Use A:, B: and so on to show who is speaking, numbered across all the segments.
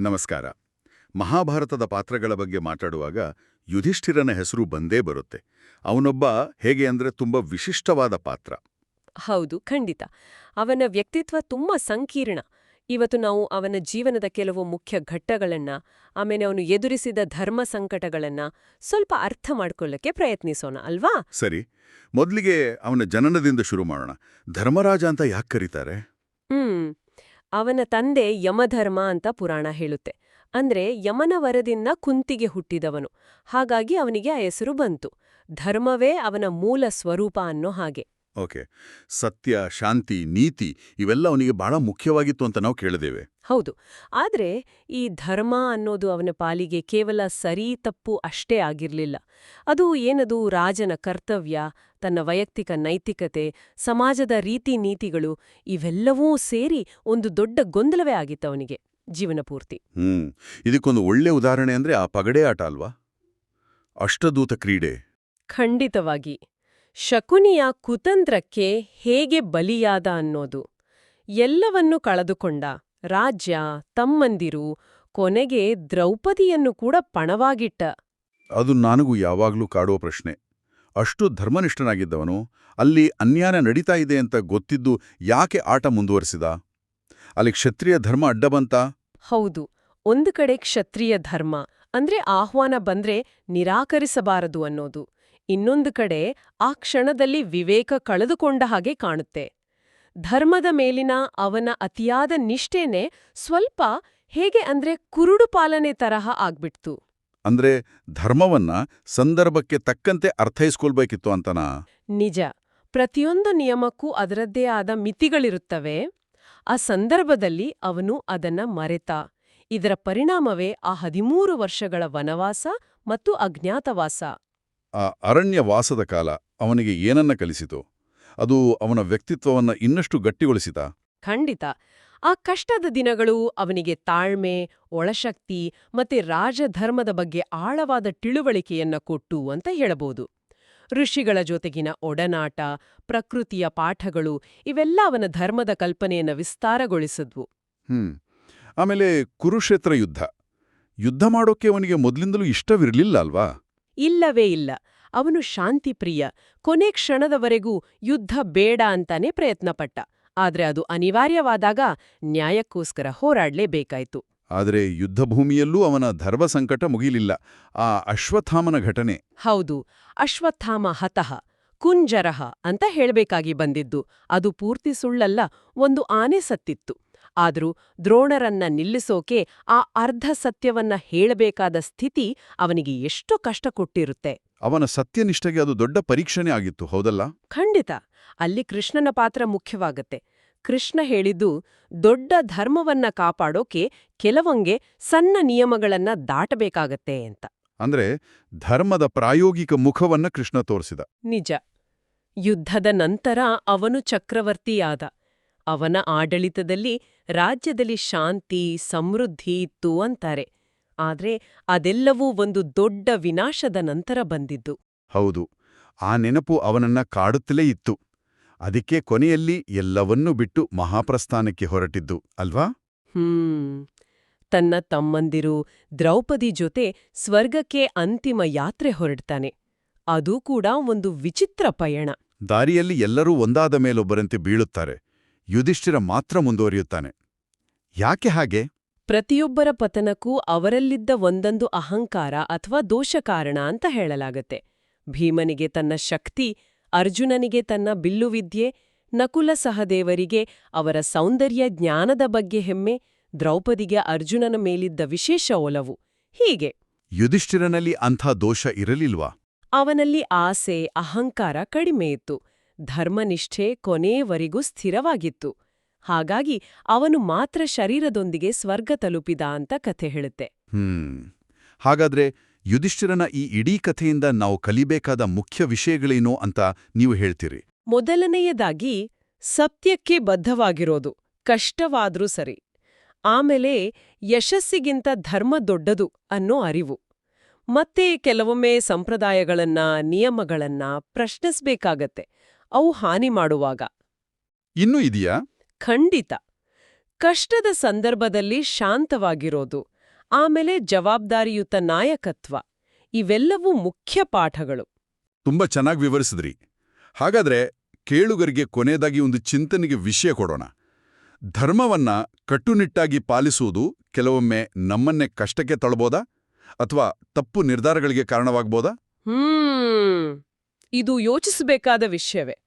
A: ನಮಸ್ಕಾರ. ಮಹಾಭಾರತದ ಪಾತ್ರಗಳ ಬಗ್ಗೆ ಮಾತಾಡುವಾಗ ಯುಧಿಷ್ಠಿರನ ಹೆಸರು ಬಂದೇ ಬರುತ್ತೆ. ಅವನೊಬ್ಬ ಹೇಗೆ ಅಂದ್ರೆ ತುಂಬ ವಿಶಿಷ್ಟವಾದ ಪಾತ್ರ.
B: ಹೌದು ಖಂಡಿತ. ಅವನ ವ್ಯಕ್ತಿತ್ವ ತುಂಬಾ ಸಂಕೀರ್ಣ. ಇವತ್ತು ನಾವು ಅವನ ಜೀವನದ ಕೆಲವು ಮುಖ್ಯ ಘಟ್ಟಗಳನ್ನ ಆಮೇಲೆ ಅವನು ಎದುರಿಸಿದ ಧರ್ಮ ಸಂಕಟಗಳನ್ನ ಸ್ವಲ್ಪ ಅರ್ಥ ಮಾಡ್ಕೊಳ್ಳಕ್ಕೆ ಪ್ರಯತ್ನಿಸೋಣ ಅಲ್ವಾ?
A: ಸರಿ. ಮೊದಲಿಗೆ ಅವನ ಜನನದಿಂದ ಶುರು ಮಾಡೋಣ. ಧರ್ಮರಾಜ ಅಂತ ಯಾಕೆ ಕರೀತಾರೆ?
B: ಅವನ ತಂದೆ ಯಮಧರ್ಮ ಅಂತ ಪುರಾಣ ಹೇಳುತ್ತೆ. ಅಂದ್ರೆ ಯಮನ ವರದಿಂದ ಕುಂತಿಗೆ ಹುಟ್ಟಿದವನು. ಹಾಗಾಗಿ ಅವನಿಗೆ ಆ ಹೆಸರು ಬಂತು. ಧರ್ಮವೇ ಅವನ ಮೂಲ ಸ್ವರೂಪ ಅನ್ನೋ ಹಾಗೆ.
A: ಓಕೆ. ಸತ್ಯ ಶಾಂತಿ ನೀತಿ ಇವೆಲ್ಲ ಅವನಿಗೆ ಬಹಳ ಮುಖ್ಯವಾಗಿತ್ತು ಅಂತ ನಾವು ಕೇಳಿದೇವೆ
B: ಹೌದು. ಆದರೆ ಈ ಧರ್ಮ ಅನ್ನೋದು ಅವನ ಪಾಲಿಗೆ ಕೇವಲ ಸರಿ ತಪ್ಪು ಅಷ್ಟೇ ಆಗಿರಲಿಲ್ಲ. ಅದು ಏನದು ರಾಜನ ಕರ್ತವ್ಯ ತನ್ನ ವೈಯಕ್ತಿಕ ನೈತಿಕತೆ ಸಮಾಜದ ರೀತಿ ನೀತಿಗಳು ಇವೆಲ್ಲವೂ ಸೇರಿ ಒಂದು ದೊಡ್ಡ ಗೊಂದಲವೇ ಆಗಿತ್ತು ಅವನಿಗೆ ಜೀವನ ಪೂರ್ತಿ.
A: ಹ್ಮ್. ಇದಕ್ಕೊಂದು ಒಳ್ಳೆ ಉದಾಹರಣೆ ಅಂದ್ರೆ ಆ ಪಗಡೆ ಆಟ ಅಲ್ವಾ? ಅಷ್ಟದೂತ ಕ್ರೀಡೆ.
B: ಖಂಡಿತವಾಗಿ. ಶಕುನಿಯ ಕುತಂತ್ರಕ್ಕೆ ಹೇಗೆ ಬಲಿಯಾದ ಅನ್ನೋದು. ಎಲ್ಲವನ್ನೂ ಕಳೆದುಕೊಂಡ ರಾಜ್ಯ ತಮ್ಮಂದಿರು ಕೊನೆಗೆ ದ್ರೌಪದಿಯನ್ನು ಕೂಡ ಪಣವಾಗಿಟ್ಟ.
A: ಅದು ನನಗೂ ಯಾವಾಗಲೂ ಕಾಡುವ ಪ್ರಶ್ನೆ. ಅಷ್ಟು ಧರ್ಮನಿಷ್ಠನಾಗಿದ್ದವನು ಅಲ್ಲಿ ಅನ್ಯಾಯ ನಡೀತಾ ಇದೆ ಅಂತ ಗೊತ್ತಿದ್ದು ಯಾಕೆ ಆಟ ಮುಂದುವರಿಸಿದ? ಅಲ್ಲಿ ಕ್ಷತ್ರಿಯ ಧರ್ಮ ಅಡ್ಡ ಬಂತ?
B: ಹೌದು ಒಂದು ಕಡೆ ಕ್ಷತ್ರಿಯ ಧರ್ಮ ಅಂದ್ರೆ ಆಹ್ವಾನ ಬಂದ್ರೆ ನಿರಾಕರಿಸಬಾರದು ಅನ್ನೋದು. ಇನ್ನೊಂದು ಕಡೆ ಆ ಕ್ಷಣದಲ್ಲಿ ವಿವೇಕ ಕಳೆದುಕೊಂಡ ಹಾಗೆ ಕಾಣುತ್ತೆ. ಧರ್ಮದ ಮೇಲಿನ ಅವನ ಅತಿಯಾದ ನಿಷ್ಠೆನೆ ಸ್ವಲ್ಪ ಹೇಗೆ ಅಂದ್ರೆ ಕುರುಡು ಪಾಲನೆ ತರಹ ಆಗ್ಬಿಡ್ತು.
A: ಅಂದ್ರೆ ಧರ್ಮವನ್ನ ಸಂದರ್ಭಕ್ಕೆ ತಕ್ಕಂತೆ ಅರ್ಥೈಸ್ಕೊಳ್ಬೇಕಿತ್ತು ಅಂತನಾ?
B: ನಿಜ. ಪ್ರತಿಯೊಂದು ನಿಯಮಕ್ಕೂ ಅದರದ್ದೇ ಆದ ಮಿತಿಗಳಿರುತ್ತವೆ. ಆ ಸಂದರ್ಭದಲ್ಲಿ ಅವನು ಅದನ್ನ ಮರೆತ. ಇದರ ಪರಿಣಾಮವೇ ಆ ಹದಿಮೂರು ವರ್ಷಗಳ ವನವಾಸ ಮತ್ತು ಅಜ್ಞಾತವಾಸ.
A: ಆ ಅರಣ್ಯವಾಸದ ಕಾಲ ಅವನಿಗೆ ಏನನ್ನ ಕಲಿಸಿತು? ಅದು ಅವನ ವ್ಯಕ್ತಿತ್ವವನ್ನ ಇನ್ನಷ್ಟು ಗಟ್ಟಿಗೊಳಿಸಿತ?
B: ಖಂಡಿತ. ಆ ಕಷ್ಟದ ದಿನಗಳು ಅವನಿಗೆ ತಾಳ್ಮೆ ಒಳಶಕ್ತಿ ಮತ್ತೆ ರಾಜಧರ್ಮದ ಬಗ್ಗೆ ಆಳವಾದ ತಿಳುವಳಿಕೆಯನ್ನ ಕೊಟ್ಟು ಅಂತ ಹೇಳಬಹುದು. ಋಷಿಗಳ ಜೊತೆಗಿನ ಒಡನಾಟ ಪ್ರಕೃತಿಯ ಪಾಠಗಳು ಇವೆಲ್ಲ ಅವನ ಧರ್ಮದ ಕಲ್ಪನೆಯನ್ನ ವಿಸ್ತಾರಗೊಳಿಸಿದ್ವು.
A: ಹ್ಮ್. ಆಮೇಲೆ ಕುರುಕ್ಷೇತ್ರ ಯುದ್ಧ. ಯುದ್ಧ ಮಾಡೋಕೆ ಅವನಿಗೆ ಮೊದಲಿಂದಲೂ ಇಷ್ಟವಿರಲಿಲ್ಲ ಅಲ್ವಾ?
B: ಇಲ್ಲವೇ ಇಲ್ಲ. ಅವನು ಶಾಂತಿಪ್ರಿಯ. ಕೊನೆ ಕ್ಷಣದವರೆಗೂ ಯುದ್ಧ ಬೇಡ ಅಂತಾನೆ ಪ್ರಯತ್ನಪಟ್ಟ. ಆದ್ರೆ ಅದು ಅನಿವಾರ್ಯವಾದಾಗ ನ್ಯಾಯಕ್ಕೋಸ್ಕರ ಹೋರಾಡ್ಲೇಬೇಕಾಯ್ತು.
A: ಆದರೆ ಯುದ್ಧಭೂಮಿಯಲ್ಲೂ ಅವನ ಧರ್ಮ ಸಂಕಟ ಮುಗಿಲಿಲ್ಲ. ಆ ಅಶ್ವತ್ಥಾಮನ ಘಟನೆ.
B: ಹೌದು. ಅಶ್ವತ್ಥಾಮ ಹತಃ ಕುಂಜರಹ ಅಂತ ಹೇಳ್ಬೇಕಾಗಿ ಬಂದಿದ್ದು. ಅದು ಪೂರ್ತಿ ಸುಳ್ಳಲ್ಲ ಒಂದು ಆನೆ ಸತ್ತಿತ್ತು. ಆದ್ರೂ ದ್ರೋಣರನ್ನ ನಿಲ್ಲಿಸೋಕೆ ಆ ಅರ್ಧ ಸತ್ಯವನ್ನ ಹೇಳಬೇಕಾದ ಸ್ಥಿತಿ ಅವನಿಗೆ ಎಷ್ಟು ಕಷ್ಟ ಕೊಟ್ಟಿರುತ್ತೆ.
A: ಅವನ ಸತ್ಯನಿಷ್ಠೆಗೆ ಅದು ದೊಡ್ಡ ಪರೀಕ್ಷಣೆ ಆಗಿತ್ತು ಹೌದಲ್ಲ?
B: ಖಂಡಿತ. ಅಲ್ಲಿ ಕೃಷ್ಣನ ಪಾತ್ರ ಮುಖ್ಯವಾಗತ್ತೆ. ಕೃಷ್ಣ ಹೇಳಿದ್ದು ದೊಡ್ಡ ಧರ್ಮವನ್ನ ಕಾಪಾಡೋಕೆ ಕೆಲವೊಂಗೆ ಸಣ್ಣ ನಿಯಮಗಳನ್ನ ದಾಟಬೇಕಾಗತ್ತೆ ಅಂತ.
A: ಅಂದ್ರೆ ಧರ್ಮದ ಪ್ರಾಯೋಗಿಕ ಮುಖವನ್ನ ಕೃಷ್ಣ ತೋರಿಸಿದ.
B: ನಿಜ. ಯುದ್ಧದ ನಂತರ ಅವನು ಚಕ್ರವರ್ತಿಯಾದ. ಅವನ ಆಡಳಿತದಲ್ಲಿ ರಾಜ್ಯದಲ್ಲಿ ಶಾಂತಿ ಸಮೃದ್ಧಿ ಇತ್ತು ಅಂತಾರೆ. ಆದ್ರೆ ಅದೆಲ್ಲವೂ ಒಂದು ದೊಡ್ಡ ವಿನಾಶದ ನಂತರ ಬಂದಿದ್ದು.
A: ಹೌದು ಆ ನೆನಪು ಅವನನ್ನ ಕಾಡುತ್ತಲೇ ಇತ್ತು. ಅದಕ್ಕೆ ಕೊನೆಯಲ್ಲಿ ಎಲ್ಲವನ್ನೂ ಬಿಟ್ಟು ಮಹಾಪ್ರಸ್ಥಾನಕ್ಕೆ ಹೊರಟಿದ್ದು ಅಲ್ವಾ?
B: ಹ್ಮ್. ತನ್ನ ತಮ್ಮಂದಿರು ದ್ರೌಪದಿ ಜೊತೆ ಸ್ವರ್ಗಕ್ಕೆ ಅಂತಿಮ ಯಾತ್ರೆ ಹೊರಡ್ತಾನೆ. ಅದೂ ಕೂಡ ಒಂದು ವಿಚಿತ್ರ ಪಯಣ.
A: ದಾರಿಯಲ್ಲಿ ಎಲ್ಲರೂ ಒಂದಾದ ಮೇಲೊಬ್ಬರಂತೆ ಬೀಳುತ್ತಾರೆ. ಯುಧಿಷ್ಠಿರ ಮಾತ್ರ ಮುಂದುವರಿಯುತ್ತಾನೆ. ಯಾಕೆ ಹಾಗೆ?
B: ಪ್ರತಿಯೊಬ್ಬರ ಪತನಕ್ಕೂ ಅವರಲ್ಲಿದ್ದ ಒಂದೊಂದು ಅಹಂಕಾರ ಅಥವಾ ದೋಷ ಕಾರಣ ಅಂತ ಹೇಳಲಾಗತ್ತೆ. ಭೀಮನಿಗೆ ತನ್ನ ಶಕ್ತಿ ಅರ್ಜುನನಿಗೆ ತನ್ನ ಬಿಲ್ಲುವಿದ್ಯೆ ನಕುಲ ಸಹದೇವರಿಗೆ ಅವರ ಸೌಂದರ್ಯ ಜ್ಞಾನದ ಬಗ್ಗೆ ಹೆಮ್ಮೆ ದ್ರೌಪದಿಗೆ ಅರ್ಜುನನ ಮೇಲಿದ್ದ ವಿಶೇಷ ಒಲವು. ಹೀಗೆ.
A: ಯುಧಿಷ್ಠಿರನಲ್ಲಿ ಅಂಥ ದೋಷ ಇರಲಿಲ್ವಾ?
B: ಅವನಲ್ಲಿ ಆಸೆ ಅಹಂಕಾರ ಕಡಿಮೆಯಿತ್ತು ಧರ್ಮನಿಷ್ಠೆ ಕೊನೆಯವರೆಗೂ ಸ್ಥಿರವಾಗಿತ್ತು. ಹಾಗಾಗಿ ಅವನು ಮಾತ್ರ ಶರೀರದೊಂದಿಗೆ ಸ್ವರ್ಗ ತಲುಪಿದ ಅಂತ ಕಥೆ ಹೇಳುತ್ತೆ.
A: ಹ್ಮ್. ಹಾಗಾದ್ರೆ ಯುಧಿಷ್ಠಿರನ ಈ ಇಡೀ ಕಥೆಯಿಂದ ನಾವು ಕಲಿಬೇಕಾದ ಮುಖ್ಯ ವಿಷಯಗಳೇನು ಅಂತ ನೀವು ಹೇಳ್ತೀರಿ?
B: ಮೊದಲನೆಯದಾಗಿ ಸತ್ಯಕ್ಕೆ ಬದ್ಧವಾಗಿರೋದು ಕಷ್ಟವಾದ್ರೂ ಸರಿ. ಆಮೇಲೆ ಯಶಸ್ಸಿಗಿಂತ ಧರ್ಮ ದೊಡ್ಡದು ಅನ್ನೋ ಅರಿವು. ಮತ್ತೆ ಕೆಲವೊಮ್ಮೆ ಸಂಪ್ರದಾಯಗಳನ್ನ ನಿಯಮಗಳನ್ನ ಪ್ರಶ್ನಿಸ್ಬೇಕಾಗತ್ತೆ. ಅವು ಹಾನಿ ಮಾಡುವಾಗ.
A: ಇನ್ನೂ ಇದೆಯಾ?
B: ಖಂಡಿತ. ಕಷ್ಟದ ಸಂದರ್ಭದಲ್ಲಿ ಶಾಂತವಾಗಿರೋದು ಆಮೇಲೆ ಜವಾಬ್ದಾರಿಯುತ ನಾಯಕತ್ವ ಇವೆಲ್ಲವೂ ಮುಖ್ಯ ಪಾಠಗಳು.
A: ತುಂಬಾ ಚೆನ್ನಾಗಿ ವಿವರಿಸಿದ್ರಿ. ಹಾಗಾದ್ರೆ ಕೇಳುಗರಿಗೆ ಕೊನೆಯದಾಗಿ ಒಂದು ಚಿಂತನೆಗೆ ವಿಷಯ ಕೊಡೋಣ. ಧರ್ಮವನ್ನ ಕಟ್ಟುನಿಟ್ಟಾಗಿ ಪಾಲಿಸುವುದು ಕೆಲವೊಮ್ಮೆ ನಮ್ಮನ್ನೇ ಕಷ್ಟಕ್ಕೆ ತಳಬೋದಾ? ಅಥವಾ ತಪ್ಪು ನಿರ್ಧಾರಗಳಿಗೆ ಕಾರಣವಾಗ್ಬೋದಾ?
B: ಹ್ಮ್. ಇದು ಯೋಚಿಸಬೇಕಾದ ವಿಷಯವೇ.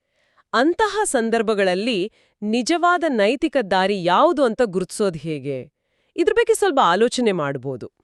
B: ಅಂತಹ ಸಂದರ್ಭಗಳಲ್ಲಿ ನಿಜವಾದ ನೈತಿಕ ದಾರಿ ಯಾವುದು ಅಂತ ಗುರುತಿಸೋದು ಹೇಗೆ? ಇದ್ರ ಬಗ್ಗೆ ಸ್ವಲ್ಪ ಆಲೋಚನೆ ಮಾಡ್ಬೋದು.